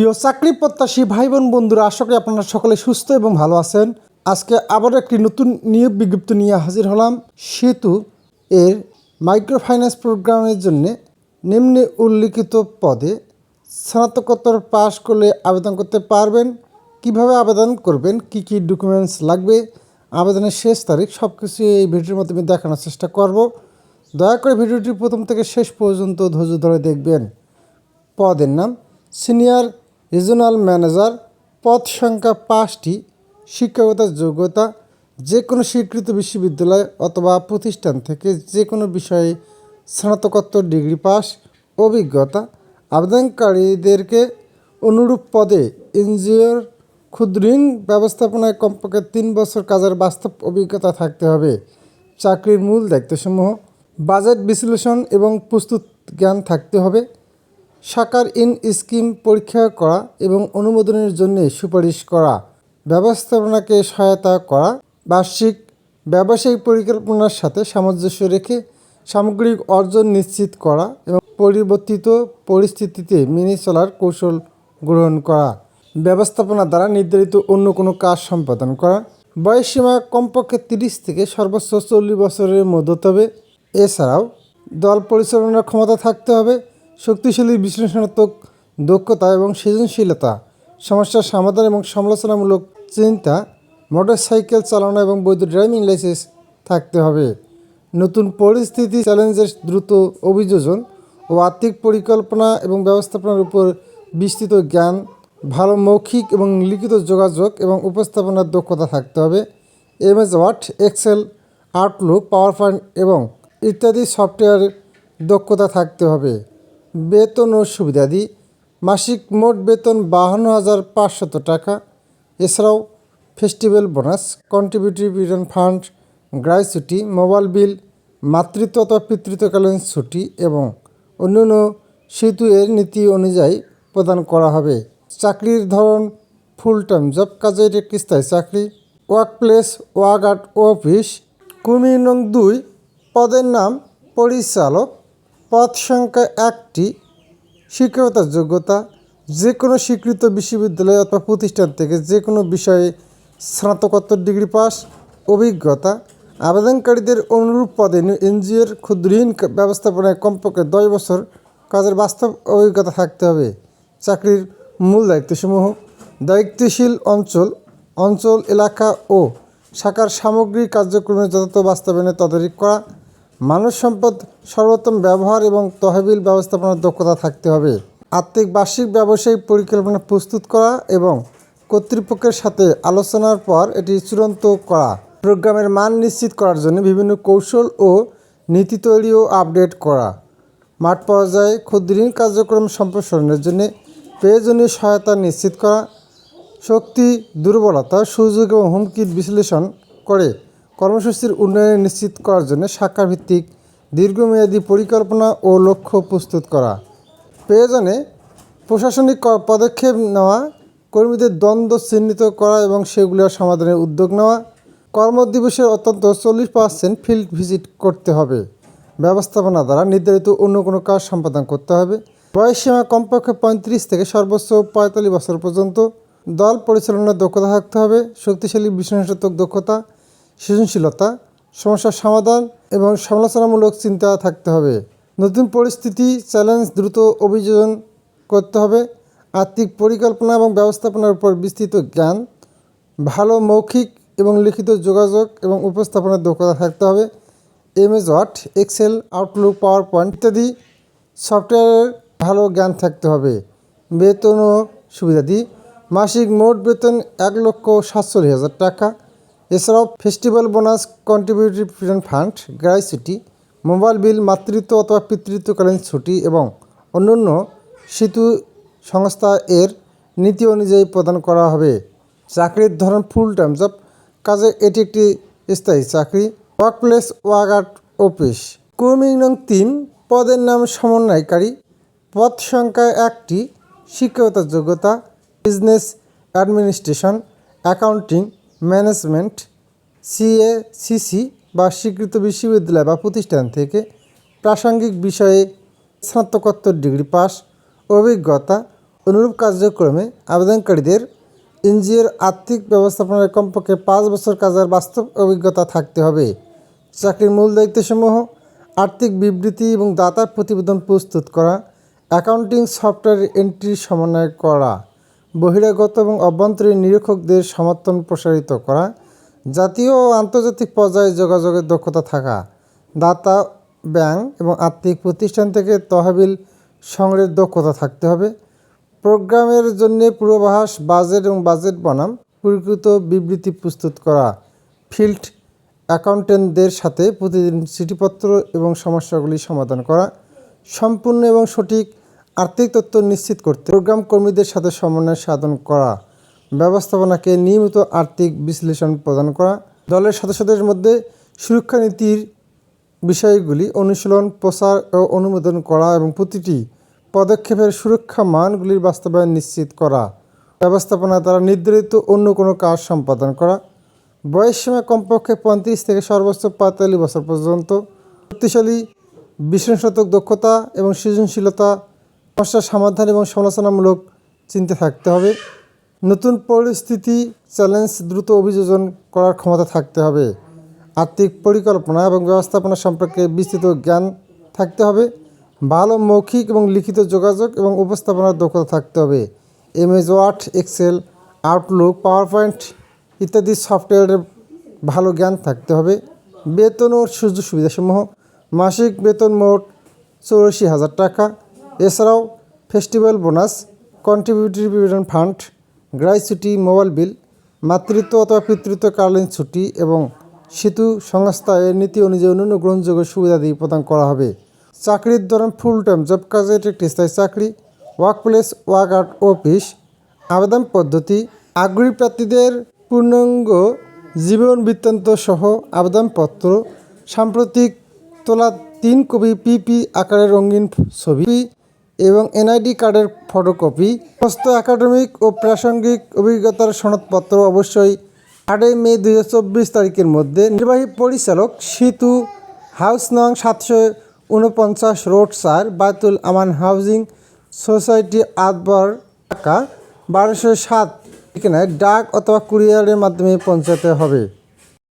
প্রিয় চাকরি প্রত্যাশী ভাই বোন বন্ধুরা, আশা করি আপনারা সকলে সুস্থ এবং ভালো আছেন। আজকে আবার একটি নতুন নিয়োগ বিজ্ঞপ্তি নিয়ে হাজির হলাম সেতু এর মাইক্রো ফাইন্যান্স প্রোগ্রামের জন্য নিম্নে উল্লিখিত পদে। স্নাতকোত্তর পাশ করলে আবেদন করতে পারবেন। কীভাবে আবেদন করবেন? কি কি ডকুমেন্টস লাগবে? আবেদনের শেষ তারিখ সব কিছু এই ভিডিওর মাধ্যমে দেখানোর চেষ্টা করব। দয়া করে ভিডিওটি প্রথম থেকে শেষ পর্যন্ত ধৈর্য ধরে দেখবেন। পদের নাম সিনিয়র রিজনাল ম্যানেজার পদ সংখ্যা পাঁচটি শিক্ষাগতার যোগ্যতা যে কোনো স্বীকৃত বিশ্ববিদ্যালয় অথবা প্রতিষ্ঠান থেকে যে কোনো বিষয়ে স্নাতকোত্তর ডিগ্রি পাস, অভিজ্ঞতা আবেদনকারীদেরকে অনুরূপ পদে এনজিওর ক্ষুদ্রঋণ ব্যবস্থাপনায় কমপক্ষে তিন বছর কাজের বাস্তব অভিজ্ঞতা থাকতে হবে। চাকরির মূল দায়িত্বসমূহ, বাজেট বিশ্লেষণ এবং প্রস্তুত জ্ঞান থাকতে হবে। সাকার ইন স্কিম পরীক্ষা করা এবং অনুমোদনের জন্য সুপারিশ করা, ব্যবস্থাপনাকে সহায়তা করা, বার্ষিক ব্যবসায়িক পরিকল্পনার সাথে সামঞ্জস্য রেখে সামগ্রিক অর্জন নিশ্চিত করা এবং পরিবর্তিত পরিস্থিতিতে মেনে চলার কৌশল গ্রহণ করা, ব্যবস্থাপনা দ্বারা নির্ধারিত অন্য কোনো কাজ সম্পাদন করা, বয়সসীমা কমপক্ষে তিরিশ থেকে সর্বোচ্চ চল্লিশ বছরের মধ্যে হতে হবে এছাড়াও দল পরিচালনার ক্ষমতা থাকতে হবে শক্তিশালী, বিশ্লেষণাত্মক, দক্ষতা এবং সৃজনশীলতা, সমস্যার সমাধান এবং সমালোচনামূলক চিন্তা, মোটরসাইকেল চালানো এবং বৈধ ড্রাইভিং লাইসেন্স থাকতে হবে। নতুন পরিস্থিতি চ্যালেঞ্জের দ্রুত অভিযোজন ও আর্থিক পরিকল্পনা এবং ব্যবস্থাপনার উপর বিস্তৃত জ্ঞান, ভালো মৌখিক এবং লিখিত যোগাযোগ এবং উপস্থাপনার দক্ষতা থাকতে হবে। MS Word Excel, Outlook, PowerPoint এবং ইত্যাদি সফটওয়্যার দক্ষতা থাকতে হবে। বেতন ও সুবিধাদি মাসিক মোট বেতন বাহান্ন হাজার পাঁচশত টাকা। এছাড়াও festival bonus contributory return fund gratuity mobile bill মাতৃত্ব অথবা পিতৃত্বকালীন ছুটি এবং অন্যান্য সেতু এর নীতি অনুযায়ী প্রদান করা হবে। চাকরির ধরন ফুল টাইম জব কাজের একটি স্থায়ী চাকরি workplace work at office কুমি নং দুই, পদের নাম পরিচালক পদ সংখ্যা একটি শিক্ষকতার যোগ্যতা। যে কোনো স্বীকৃত বিশ্ববিদ্যালয় অথবা প্রতিষ্ঠান থেকে যে কোনো বিষয়ে স্নাতকোত্তর ডিগ্রি পাস, অভিজ্ঞতা, আবেদনকারীদের অনুরূপ পদে এনজিওর ক্ষুদ্রঋণ ব্যবস্থাপনায় কমপক্ষে দশ বছর কাজের বাস্তব অভিজ্ঞতা থাকতে হবে। চাকরির মূল দায়িত্বসমূহ, দায়িত্বশীল অঞ্চল অঞ্চল, এলাকা ও শাখার সামগ্রিক কার্যক্রমের যথাযথ বাস্তবায়নে তদারকি করা মানব সম্পদ সর্বোত্তম ব্যবহার এবং তহবিল ব্যবস্থাপনার দক্ষতা থাকতে হবে। আর্থিক বার্ষিক ব্যবসায়িক পরিকল্পনা প্রস্তুত করা এবং কর্তৃপক্ষের সাথে আলোচনার পর এটি চূড়ান্ত করা। প্রোগ্রামের মান নিশ্চিত করার জন্য বিভিন্ন কৌশল ও নীতি তৈরি ও আপডেট করা। মাঠ পর্যায়ে ক্ষুদ্রঋণ কার্যক্রম সম্প্রসারণের জন্য প্রয়োজনীয় সহায়তা নিশ্চিত করা, শক্তি, দুর্বলতা, সুযোগ এবং হুমকির বিশ্লেষণ করে। কর্মসূচির উন্নয়ন নিশ্চিত করার জন্য শাখা ভিত্তিক দীর্ঘমেয়াদী পরিকল্পনা ও লক্ষ্য প্রস্তুত করা। প্রয়োজনে প্রশাসনিক পদক্ষেপ নেওয়া, কর্মীদের দ্বন্দ্ব চিহ্নিত করা এবং সেগুলোর সমাধানের উদ্যোগ নেওয়া, কর্মদিবসের অত্যন্ত চল্লিশ পার্সেন্ট ফিল্ড ভিজিট করতে হবে। ব্যবস্থাপনা দ্বারা নির্ধারিত অন্য কোনো কাজ সম্পাদন করতে হবে। বয়সসীমা কমপক্ষে পঁয়ত্রিশ থেকে সর্বোচ্চ পঁয়তাল্লিশ বছর পর্যন্ত। দল পরিচালনার দক্ষতা থাকতে হবে। শক্তিশালী বিশ্লেষণাত্মক দক্ষতা সৃজনশীলতা, সমস্যার সমাধান এবং সমালোচনামূলক চিন্তা থাকতে হবে। নতুন পরিস্থিতি, চ্যালেঞ্জ, দ্রুত অভিযোজন করতে হবে। আর্থিক পরিকল্পনা এবং ব্যবস্থাপনার উপর বিস্তৃত জ্ঞান, ভালো মৌখিক এবং লিখিত যোগাযোগ এবং উপস্থাপনার দক্ষতা থাকতে হবে। MS Word Excel, Outlook PowerPoint ইত্যাদি সফটওয়্যারের ভালো জ্ঞান থাকতে হবে। বেতন ও সুবিধাদি। মাসিক মোট বেতন এক লক্ষ সাতচল্লিশ হাজার টাকা। এছাড়াও festival bonus contributory return fund gratuity mobile bill, মাতৃত্ব অথবা পিতৃত্বকালীন ছুটি এবং অন্যান্য সেতু সংস্থা এর নীতি অনুযায়ী প্রদান করা হবে। চাকরির ধরন ফুল টাইম জব কাজে এটি একটি স্থায়ী চাকরি ওয়ার্ক প্লেস ওয়ার্ক অফিস কর্মী নং তিন, পদের নাম সমন্বয়কারী। পদ সংখ্যা একটি, শিক্ষকতার যোগ্যতা business administration accounting management CA CC বা স্বীকৃত বিশ্ববিদ্যালয় বা প্রতিষ্ঠান থেকে প্রাসঙ্গিক বিষয়ে স্নাতকোত্তর ডিগ্রি পাস, অভিজ্ঞতা, অনুরূপ কার্যক্রমে আবেদনকারীদের এনজিওর আর্থিক ব্যবস্থাপনায় কমপক্ষে পাঁচ বছর কাজের বাস্তব অভিজ্ঞতা থাকতে হবে। চাকরির মূল দায়িত্বসমূহ, আর্থিক বিবৃতি এবং দাতার প্রতিবেদন প্রস্তুত করা, অ্যাকাউন্টিং সফটওয়্যার এন্ট্রি সমন্বয় করা। বহিরাগত এবং অভ্যন্তরীণ নিরীক্ষকদের সমর্থন প্রসারিত করা, জাতীয় ও আন্তর্জাতিক পর্যায়ে যোগাযোগের দক্ষতা থাকা, দাতা ব্যাংক এবং আর্থিক প্রতিষ্ঠান থেকে তহবিল সংগ্রহের দক্ষতা থাকতে হবে, প্রোগ্রামের জন্য পূর্বাভাস, বাজেট এবং বাজেট বনাম, পরিকৃত বিবৃতি প্রস্তুত করা, ফিল্ড অ্যাকাউন্টেন্টদের সাথে প্রতিদিন চিঠিপত্র এবং সমস্যাগুলি সমাধান করা, সম্পূর্ণ এবং সঠিক আর্থিক তথ্য নিশ্চিত করতে প্রোগ্রাম কর্মীদের সাথে সমন্বয় সাধন করা, ব্যবস্থাপনাকে নিয়মিত আর্থিক বিশ্লেষণ প্রদান করা, দলের সদস্যদের মধ্যে সুরক্ষা নীতির বিষয়গুলি অনুশীলন, প্রচার ও অনুমোদন করা এবং প্রতিটি পদক্ষেপের সুরক্ষা মানগুলির বাস্তবায়ন নিশ্চিত করা, ব্যবস্থাপনা দ্বারা নির্ধারিত অন্য কোনো কাজ সম্পাদন করা বয়সসীমা কমপক্ষে পঁয়ত্রিশ থেকে সর্বোচ্চ পঁয়তাল্লিশ বছর পর্যন্ত, শক্তিশালী বিশ্লেষণাত্মক দক্ষতা এবং সৃজনশীলতা সমস্যা সমাধান এবং সমালোচনামূলক চিন্তা থাকতে হবে। নতুন পরিস্থিতি, চ্যালেঞ্জ, দ্রুত অভিযোজন করার ক্ষমতা থাকতে হবে। আর্থিক পরিকল্পনা এবং ব্যবস্থাপনা সম্পর্কে বিস্তৃত জ্ঞান থাকতে হবে। ভালো মৌখিক এবং লিখিত যোগাযোগ এবং উপস্থাপনার দক্ষতা থাকতে হবে। MS Word, Excel, Outlook PowerPoint ইত্যাদি সফটওয়্যারের ভালো জ্ঞান থাকতে হবে। বেতন ও সুযোগ সুবিধাসমূহ। মাসিক বেতন মোট চৌরাশি হাজার টাকা। এছাড়াও festival bonus, contributory provident fund gratuity mobile bill, মাতৃত্ব অথবা পিতৃত্বকালীন ছুটি এবং সেতু সংস্থা এর নীতি অনুযায়ী অন্যান্য গ্রহণযোগ্য সুবিধাদি প্রদান করা হবে। চাকরির ধরন ফুল টাইম জব কাজে এটি একটি স্থায়ী চাকরি workplace work out office আবেদন পদ্ধতি, আগ্রহী প্রার্থীদের পূর্ণাঙ্গ জীবন বৃত্তান্ত সহ আবেদনপত্র, সাম্প্রতিক তোলা তিন কপি পিপি আকারের রঙিন ছবি এবং এনআইডি কার্ডের ফটোকপি সমস্ত একাডেমিক ও প্রাসঙ্গিক অভিজ্ঞতার সনদপত্র অবশ্যই আটই মে দু হাজার চব্বিশ তারিখের মধ্যে নির্বাহী পরিচালক সেতু হাউস নং সাতশো উনপঞ্চাশ রোড সার বায়তুল আমান হাউজিং সোসাইটি আদবর ঢাকা, বারোশো সাত ঠিকানায় ডাক অথবা কুরিয়ারের মাধ্যমে পৌঁছাতে হবে।